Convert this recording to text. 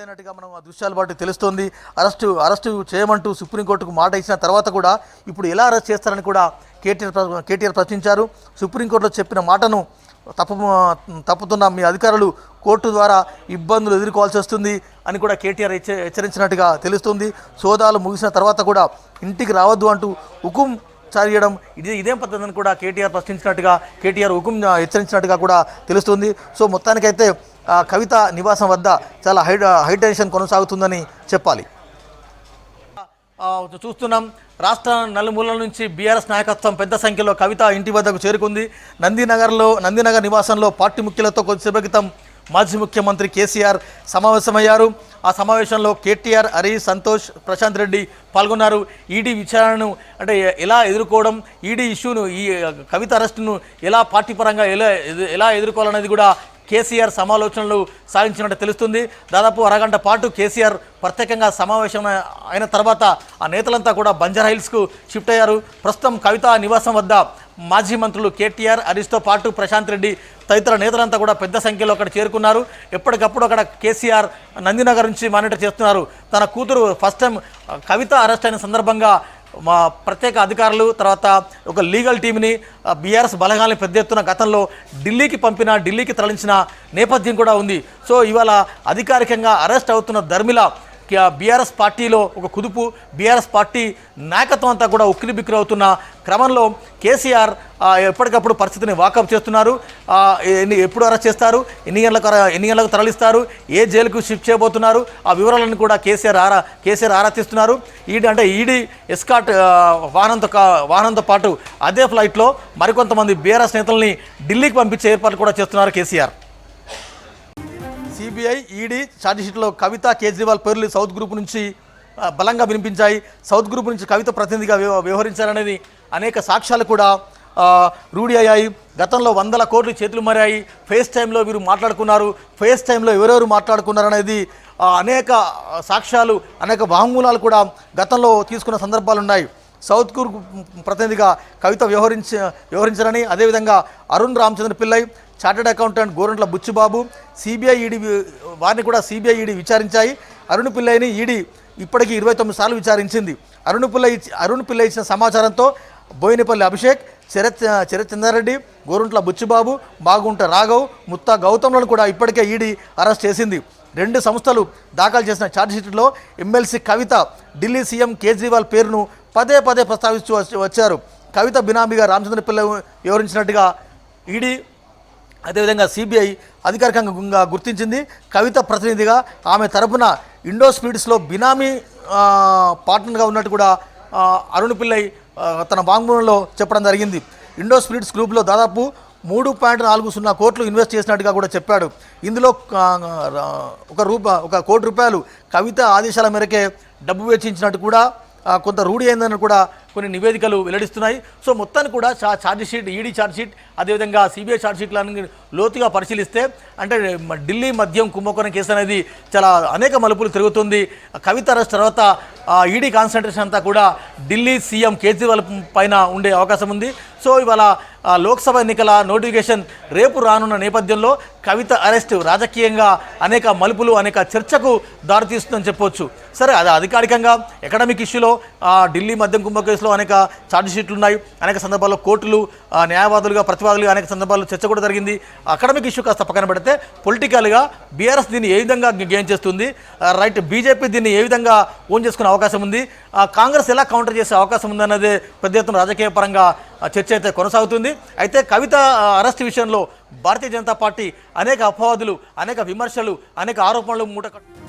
అయినట్టుగా మనం ఆ దృశ్యాలు బట్టి తెలుస్తోంది. అరెస్టు అరెస్టు చేయమంటూ సుప్రీంకోర్టుకు మాట ఇచ్చిన తర్వాత కూడా ఇప్పుడు ఎలా అరెస్ట్ చేస్తారని కూడా కేటీఆర్ కేటీఆర్ ప్రశ్నించారు. సుప్రీంకోర్టులో చెప్పిన మాటను తప్పు తప్పుతున్న మీ అధికారులు కోర్టు ద్వారా ఇబ్బందులు ఎదుర్కోవాల్సి వస్తుంది అని కూడా కేటీఆర్ హెచ్చ హెచ్చరించినట్టుగా తెలుస్తుంది. సోదాలు ముగిసిన తర్వాత కూడా ఇంటికి రావద్దు అంటూ హుకుం చేయడం ఇది ఇదేం పద్ధతి అని కూడా కేటీఆర్ ప్రశ్నించినట్టుగా కేటీఆర్ హుకుం హెచ్చరించినట్టుగా కూడా తెలుస్తుంది. సో మొత్తానికైతే కవిత నివాసం వద్ద చాలా హై హైటెన్షన్ కొనసాగుతుందని చెప్పాలి. చూస్తున్నాం రాష్ట్ర నలుమూలల నుంచి బీఆర్ఎస్ నాయకత్వం పెద్ద సంఖ్యలో కవిత ఇంటి వద్దకు చేరుకుంది. నందినగర్లో నందినగర్ నివాసంలో పార్టీ ముఖ్యులతో కొద్దిసేపు క్రితం మాజీ ముఖ్యమంత్రి కేసీఆర్ సమావేశమయ్యారు. ఆ సమావేశంలో కేటీఆర్ హరీష్ సంతోష్ ప్రశాంత్ రెడ్డి పాల్గొన్నారు. ఈడీ విచారణను అంటే ఎలా ఎదుర్కోవడం ఈడీ ఇష్యూను ఈ కవిత అరెస్టును ఎలా పార్టీ పరంగా ఎలా ఎలా ఎదుర్కోవాలనేది కూడా కేసీఆర్ సమాలోచనలు సాగించినట్టు తెలుస్తుంది. దాదాపు అరగంట పాటు కేసీఆర్ ప్రత్యేకంగా సమావేశం అయిన తర్వాత ఆ నేతలంతా కూడా బంజారా హిల్స్కు షిఫ్ట్ అయ్యారు. ప్రస్తుతం కవిత నివాసం వద్ద మాజీ మంత్రులు కేటీఆర్ హరీష్తో పాటు ప్రశాంత్ రెడ్డి తదితర నేతలంతా కూడా పెద్ద సంఖ్యలో అక్కడ చేరుకున్నారు. ఎప్పటికప్పుడు అక్కడ కేసీఆర్ నందినగర్ నుంచి మానిటర్ చేస్తున్నారు. తన కూతురు ఫస్ట్ టైం కవిత అరెస్ట్ అయిన సందర్భంగా మా ప్రత్యేక అధికారులు తర్వాత ఒక లీగల్ టీంని బీఆర్ఎస్ బలగాల్ని పెద్ద ఎత్తున గతంలో ఢిల్లీకి పంపిన ఢిల్లీకి తరలించిన నేపథ్యం కూడా ఉంది. సో ఇవాళ అధికారికంగా అరెస్ట్ అవుతున్న ధర్మిల బీఆర్ఎస్ పార్టీలో ఒక కుదుపు బీఆర్ఎస్ పార్టీ నాయకత్వం అంతా కూడా ఉక్కిరి బిక్కిరి అవుతున్న క్రమంలో కేసీఆర్ ఎప్పటికప్పుడు పరిస్థితిని వాకప్ చేస్తున్నారు. ఎన్ని ఎప్పుడు అరెస్ట్ చేస్తారు? ఎన్ని గంటలకు ఎన్ని గంటలకు తరలిస్తారు? ఏ జైలుకు షిఫ్ట్ చేయబోతున్నారు? ఆ వివరాలను కూడా కేసీఆర్ ఆరా కేసీఆర్ ఆరాధిస్తున్నారు ఈడీ అంటే ఈడీ ఎస్కాట్ వాహనంతో వాహనంతో పాటు అదే ఫ్లైట్లో మరికొంతమంది బీఆర్ఎస్ నేతల్ని ఢిల్లీకి పంపించే ఏర్పాట్లు కూడా చేస్తున్నారు కేసీఆర్. సిబిఐ ఈడీ ఛార్జ్షీట్లో కవిత కేజ్రీవాల్ పేర్లు సౌత్ గ్రూప్ నుంచి బలంగా వినిపించాయి. సౌత్ గ్రూప్ నుంచి కవిత ప్రతినిధిగా వ్యవ- వ్యవహరించారనేది అనేక సాక్ష్యాలు కూడా రూఢి అయ్యాయి. గతంలో వందల కోట్లు చేతులు మారాయి. ఫేస్ టైంలో వీరు మాట్లాడుకున్నారు. ఫేస్ టైంలో ఎవరెవరు మాట్లాడుకున్నారు అనేది అనేక సాక్ష్యాలు అనేక వాంగ్మూలాలు కూడా గతంలో తీసుకున్న సందర్భాలు ఉన్నాయి సౌత్ గ్రూప్ ప్రతినిధిగా కవిత వ్యవహరించ వ్యవహరించారని అదేవిధంగా Arun Ramachandra Pillai chartered accountant Gorantla Buchibabu CBI ED వారిని కూడా సిబిఐ ఈడీ విచారించాయి. అరుణ్ పిల్లైని ఈడీ ఇప్పటికీ ఇరవై తొమ్మిది సార్లు విచారించింది. అరుణ్ పిల్ల అరుణ్ పిల్ల ఇచ్చిన సమాచారంతో బోయినపల్లి అభిషేక్ చరత్ శరత్ గోరుంట్ల బుచ్చిబాబు బాగుంట రాఘవ్ ముత్తా గౌతమ్లను కూడా ఇప్పటికే ఈడీ అరెస్ట్ చేసింది. రెండు సంస్థలు దాఖలు చేసిన ఛార్జ్షీట్లో ఎమ్మెల్సీ కవిత ఢిల్లీ సీఎం కేజ్రీవాల్ పేరును పదే పదే ప్రస్తావిస్తూ వచ్చి- వచ్చారు. కవిత బినామీగా రామచంద్ర పిల్ల వివరించినట్టుగా ఈడీ అదేవిధంగా సిబిఐ అధికారికంగా గుర్తించింది. కవిత ప్రతినిధిగా ఆమె తరపున ఇండో స్పీడ్స్లో బినామీ పార్ట్నర్గా ఉన్నట్టు కూడా అరుణ్ పిల్లై తన వాంగ్మూలంలో చెప్పడం జరిగింది. ఇండో స్పీడ్స్ గ్రూప్లో దాదాపు మూడు పాయింట్ నాలుగు సున్నా కోట్లు ఇన్వెస్ట్ చేసినట్టుగా కూడా చెప్పాడు. ఇందులో ఒక రూప ఒక కోటి రూపాయలు కవిత ఆదేశాల మేరకే డబ్బు వెచ్చించినట్టు కూడా కొంత రూఢి అయిందని కూడా కొన్ని నివేదికలు వెల్లడిస్తున్నాయి. సో మొత్తాన్ని కూడా చా charge sheet ED charge sheet అదేవిధంగా సిబిఐ ఛార్జ్షీట్లను లోతుగా పరిశీలిస్తే అంటే ఢిల్లీ మద్యం కుంభకోణం కేసు అనేది చాలా అనేక మలుపులు తిరుగుతుంది. కవిత అరెస్ట్ తర్వాత ఈడీ కాన్సన్ట్రేషన్ అంతా కూడా ఢిల్లీ సీఎం కేజ్రీవాల్ పైన ఉండే అవకాశం ఉంది. సో ఇవాళ లోక్సభ ఎన్నికల నోటిఫికేషన్ రేపు రానున్న నేపథ్యంలో కవిత అరెస్ట్ రాజకీయంగా అనేక మలుపులు అనేక చర్చకు దారితీస్తుందని చెప్పొచ్చు. సరే అది అధికారికంగా ఎకడమిక్ ఇష్యూలో ఢిల్లీ మద్యం కుంభ కేసులో అనేక ఛార్జ్ షీట్లు ఉన్నాయి అనేక సందర్భాల్లో కోర్టులు న్యాయవాదులుగా ప్రతివాదులుగా అనేక సందర్భాల్లో చర్చ కూడా జరిగింది. అకాడమిక్ ఇష్యూ కాస్త పక్కన పెడితే పొలిటికల్గా బీఆర్ఎస్ దీన్ని ఏ విధంగా గెయిన్ చేస్తుంది? రైట్ బీజేపీ దీన్ని ఏ విధంగా ఓన్ చేసుకునే అవకాశం ఉంది? కాంగ్రెస్ ఎలా కౌంటర్ చేసే అవకాశం ఉంది పెద్ద ఎత్తున రాజకీయ పరంగా చర్చ అయితే కొనసాగుతుంది. అయితే కవిత అరెస్ట్ విషయంలో భారతీయ జనతా పార్టీ అనేక అపవాదులు అనేక విమర్శలు అనేక ఆరోపణలు మూట కట్టు-